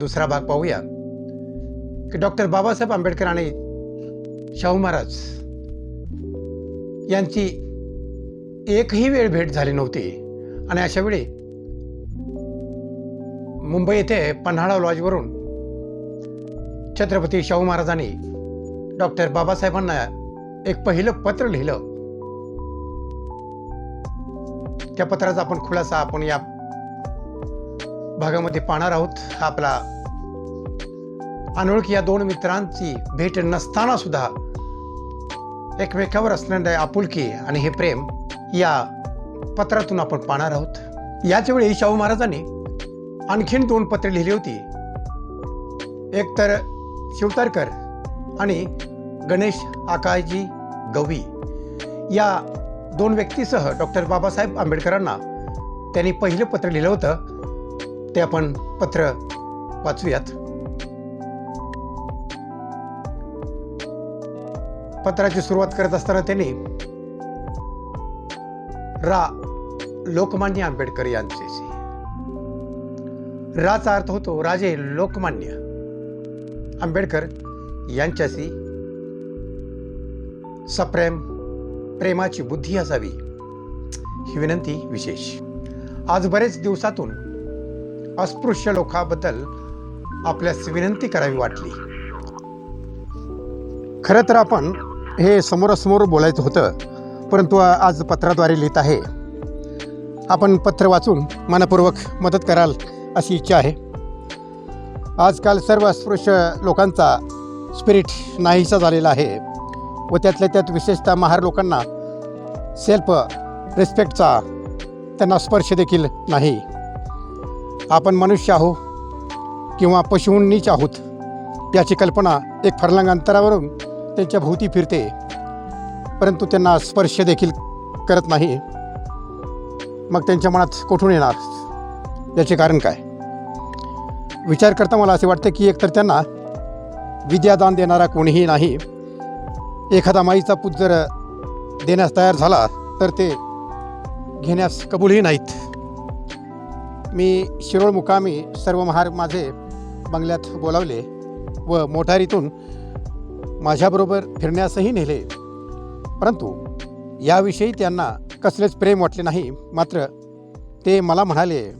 दुसरा भाग पाहूया. की डॉक्टर बाबासाहेब आंबेडकर आणि शाहू महाराज यांची एकही वेळ भेट झाली नव्हती. आणि अशा वेळी मुंबई येथे पन्हाळा लॉजवरून छत्रपती शाहू महाराजांनी डॉक्टर बाबासाहेबांना एक पहिलं पत्र लिहिलं. त्या पत्राचा आपण खुलासा आपण या भागामध्ये पाहणार आहोत आपला. अनोळखी या दोन मित्रांची भेट नसताना सुद्धा एकमेकावर असणारे आपुलकी आणि हे प्रेम या पत्रातून आपण पाहणार आहोत. याचवेळी शाहू महाराजांनी आणखीन दोन पत्रे लिहिली होती. एक तर शिवतारकर आणि गणेश आकाजी गवी या दोन व्यक्तीसह डॉक्टर बाबासाहेब आंबेडकरांना त्यांनी पहिलं पत्र लिहिलं होतं. ते आपण पत्र वाचूयात. पत्राची सुरुवात करत असताना त्यांनी रा. लोकमान्य आंबेडकर यांच्याशी. राचा अर्थ होतो राजे लोकमान्य आंबेडकर यांच्याशी सप्रेम प्रेमाची बुद्धी असावी ही विनंती विशेष. आज बरेच दिवसातून अस्पृश्य लोकांबद्दल आपल्यास विनंती करावी वाटली. खरं तर आपण हे समोरासमोर बोलायचं होतं परंतु आज पत्राद्वारे लिहित आहे. आपण पत्र वाचून मनपूर्वक मदत कराल अशी इच्छा आहे. आजकाल सर्व अस्पृश्य लोकांचा स्पिरिट नाहीसा झालेला आहे व त्यातल्या त्यात विशेषतः महार लोकांना सेल्फ रिस्पेक्टचा त्यांना स्पर्श देखील नाही. आपण मनुष्य आहो किंवा पशुंनीच आहोत याची कल्पना एक फरलांग अंतरावरून त्यांच्या भोवती फिरते. परंतु त्यांना स्पर्श देखील करत नाही. मग त्यांच्या मनात कोठून येणार? याचे कारण काय? विचार करता मला असे वाटते की एकतर त्यांना विद्यादान देणारा कोणीही नाही. एखादा माईचा पूत जर देण्यास तयार झाला तर ते घेण्यास कबूलही नाहीत. मी शिरोळ मुकामी सर्व महार माझे बंगल्यात बोलावले व मोटारीतून माझ्याबरोबर फिरण्यासही नेले. परंतु याविषयी त्यांना कसलेच प्रेम वाटले नाही मात्र ते मला म्हणाले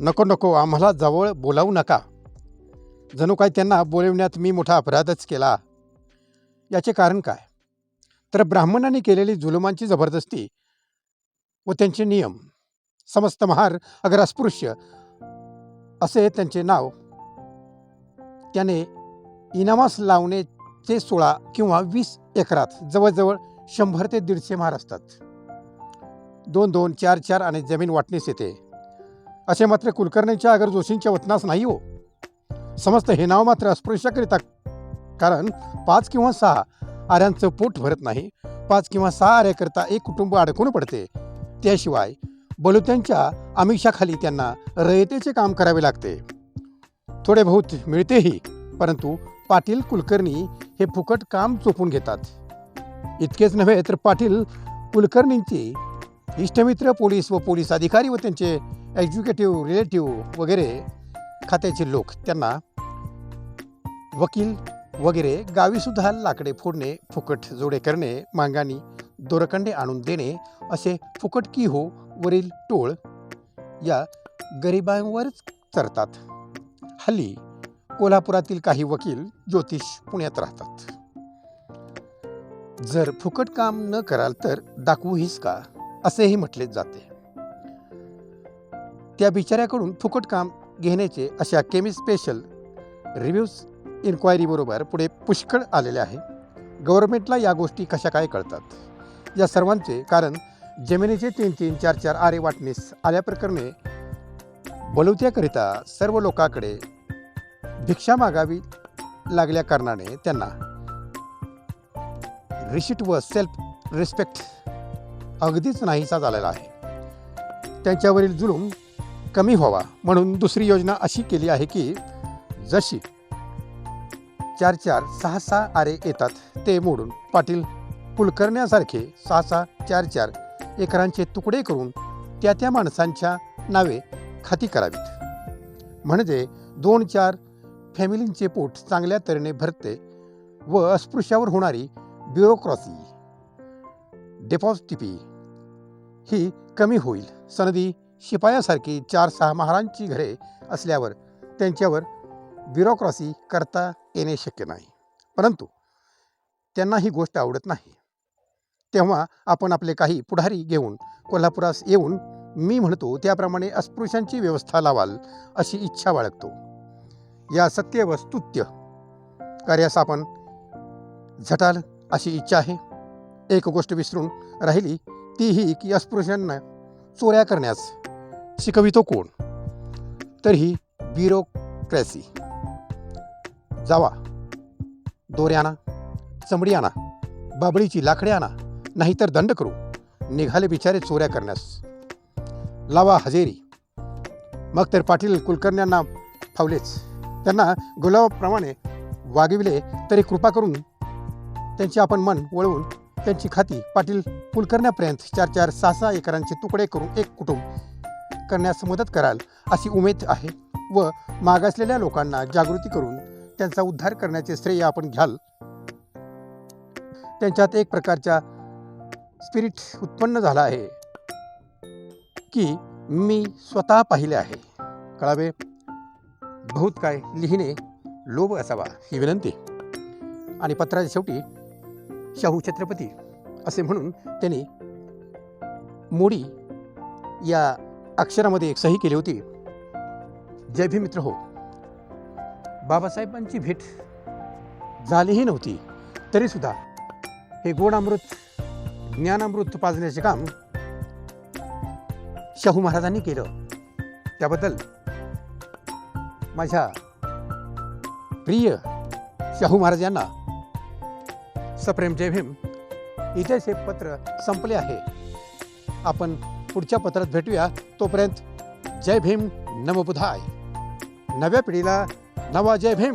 नको नको आम्हाला जवळ बोलावू नका. जणू काय त्यांना बोलवण्यात मी मोठा अपराधच केला. याचे कारण काय? तर ब्राह्मणांनी केलेली जुलुमांची जबरदस्ती व त्यांचे नियम समस्त महार अगर अस्पृश्य असे त्यांचे नाव. त्याने इनामास लावण्याचे सोळा किंवा वीस एकरात जवळजवळ शंभर ते दीडशे महार असतात. दोन दोन चार चार आणि जमीन वाटणीस येते. असे मात्र कुलकर्णीच्या अगर जोशींच्या वतनास नाही हो. समस्त हे नाव मात्र अस्पृश्याकरिता कारण पाच किंवा सहा आऱ्यांचं पोट भरत नाही. पाच किंवा सहा आऱ्याकरता एक कुटुंब अडकून पडते. त्याशिवाय बलुत्यांच्या आमिषाखाली त्यांना रयतेचे काम करावे लागते. थोडे बहुत मिळतेही परंतु पाटील कुलकर्णी हे फुकट काम चोपून घेतात. इतकेच नव्हे तर पाटील कुलकर्णींची इष्टमित्र पोलीस व पोलीस अधिकारी व त्यांचे एज्युकेटिव्ह रिलेटिव्ह वगैरे खात्याचे लोक. त्यांना वकील वगैरे गावीसुद्धा लाकडे फोडणे फुकट जोडे करणे मांगाणी दोरखंडे आणून देणे असे फुकट की हो वरील टोळ या गरिबांवरच चरतात. हल्ली कोल्हापुरातील काही वकील ज्योतिष पुण्यात राहतात. जर फुकट काम न कराल तर दाखवू हीस का? असेही म्हटले जाते. त्या बिचाऱ्याकडून फुकट काम घेण्याचे अशा केमी स्पेशल रिव्ह्यूज इन्क्वायरीबरोबर पुढे पुष्कळ आलेले आहे. गव्हर्नमेंटला या गोष्टी कशा काय कळतात? या सर्वांचे कारण जमिनीचे तीन तीन चार चार आरे वाटणीस आल्याप्रकरणे बलवत्याकरिता सर्व लोकांकडे भिक्षा मागावी लागल्या कारणाने त्यांना रिशिट व सेल्फ रिस्पेक्ट अगदीच नाहीसा झालेला आहे. त्यांच्यावरील जुलूम कमी व्हावा म्हणून दुसरी योजना अशी केली आहे की जशी चार चार सहा सहा आरे येतात ते मोडून पाटील कुलकर्ण्यासारखे सहा सहा चार चार एकरांचे तुकडे करून त्या त्या माणसांच्या नावे खाती करावीत. म्हणजे दोन चार फॅमिलींचे पोट चांगल्या तऱ्हेने भरते व अस्पृश्यावर होणारी ब्युरोक्रॉसी डेपॉझिटिपी ही कमी होईल. सनदी शिपायासारखी चार सहा महारांची घरे असल्यावर त्यांच्यावर ब्युरोक्रॉसी करता येणे शक्य नाही. परंतु त्यांना ही गोष्ट आवडत नाही. तेव्हा आपण आपले काही पुढारी घेऊन कोल्हापुरास येऊन मी म्हणतो त्याप्रमाणे अस्पृश्यांची व्यवस्था लावाल अशी इच्छा बाळगतो. या सत्य व स्तुत्य कार्यास आपण झटाल अशी इच्छा आहे. एक गोष्ट विसरून राहिली तीही की अस्पृश्यांना चोऱ्या करण्यास शिकवितो कोण? तर ही ब्युरोक्रॅसी. जावा. दोऱ्याना आणा चमडी आणा बाबळीची लाकडे आणा. नाहीतर दंड करू. निघाले बिचारे चोऱ्या करण्यास. लावा हजेरी. मग तर पाटील कुलकर्ण्यांना फावलेच. त्यांना गुलाबाप्रमाणे वागविले तरी कृपा करून त्यांचे आपण मन वळवून त्यांची खाती पाटील कुलकर्ण्यापर्यंत चार चार सहा सहा एकरांचे तुकडे करून एक कुटुंब करण्यास मदत कराल अशी उमेद आहे व मागासलेल्या लोकांना जागृती करून त्यांचा उद्धार करण्याचे श्रेय आपण घ्याल. त्यांच्यात एक प्रकारच्या स्पिरिट उत्पन्न झाला आहे की मी स्वतः पाहिले आहे. कळावे? बहुत काय लिहिणे लोभ असावा ही विनंती. आणि पत्राच्या शेवटी शाहू छत्रपती असे म्हणून त्यांनी मोडी या अक्षरामध्ये एक सही केली होती. जय भी मित्र हो. बाबासाहेबांची भेट झालीही नव्हती तरीसुद्धा हे गोडामृत ज्ञानामृत पाजण्याचे काम शाहू महाराजांनी केलं. त्याबद्दल माझ्या प्रिय शाहू महाराज यांना सप्रेम जय भीम. इथेच हे पत्र संपले आहे. आपण पुढच्या पत्रात भेटूया. तोपर्यंत जय भीम नमबुधाय नव्या पिढीला नवा जय भीम.